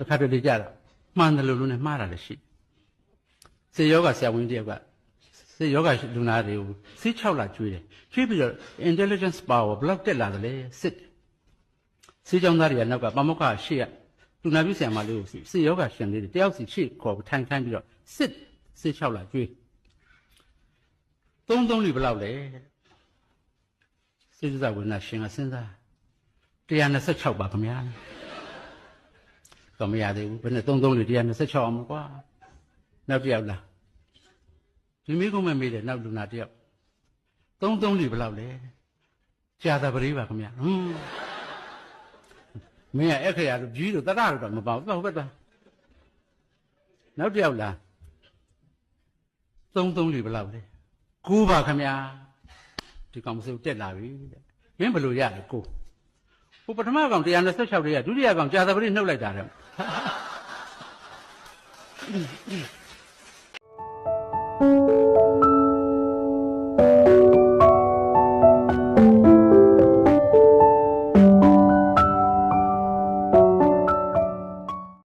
တစ်ခါတလေကြတော့မှန်တယ်လို့လို့နဲ့မှားတာလည်းရှိစေယောဂဆရာဝန်ကြီးတယောက်ကစေယောဂလူနာတွေကိုစေး6လကျွေးတယ်ကျွေးပြီးတော့ intelligence power ဘယ်လောက်တက်လာတယ်လဲစစ်တယ်စေးကြောင်းသားတွေကနောက်ကပမုခရှေ့ကလူနာပြုဆရာမလေးကိုစေယောဂရှင်လေးတွေတယောက်စီရှေ့ခေါ်ပြီးထိုင်ခိုင်းပြီးတော့စစ်စေး6လကျွေးသုံးသုံးလူဘယ်လောက်လဲစေးစဝိနာရှင်ကစဉ်းစား126ပါခင်ဗျာ တော့မရသေးဘူးဘယ်နဲ့သုံးသုံးလူ126အောင်မကွာနောက်တစ်ယောက်လားဒီမိကုံးမမေးတယ်နောက်လူနာတစ်ယောက်သုံးသုံးလူဘယ်လောက်လဲကြာတာပရိပါခင်ဗျာဟွန်းမင်းကအခရာတို့ကြီးတို့တရတို့တော့မပေါ့ဟုတ်ပဲတော့နောက်တစ်ယောက်လားသုံးသုံးလူဘယ်လောက်လဲကိုးပါခင်ဗျာဒီကောင်မစိုးတက်လာပြီတဲ့မင်းဘယ်လိုရလဲကိုးဟိုပထမကောင်126လေးကဒုတိယကောင်ကြာသပတိနှုတ်လိုက်တာတဲ့ うんうん。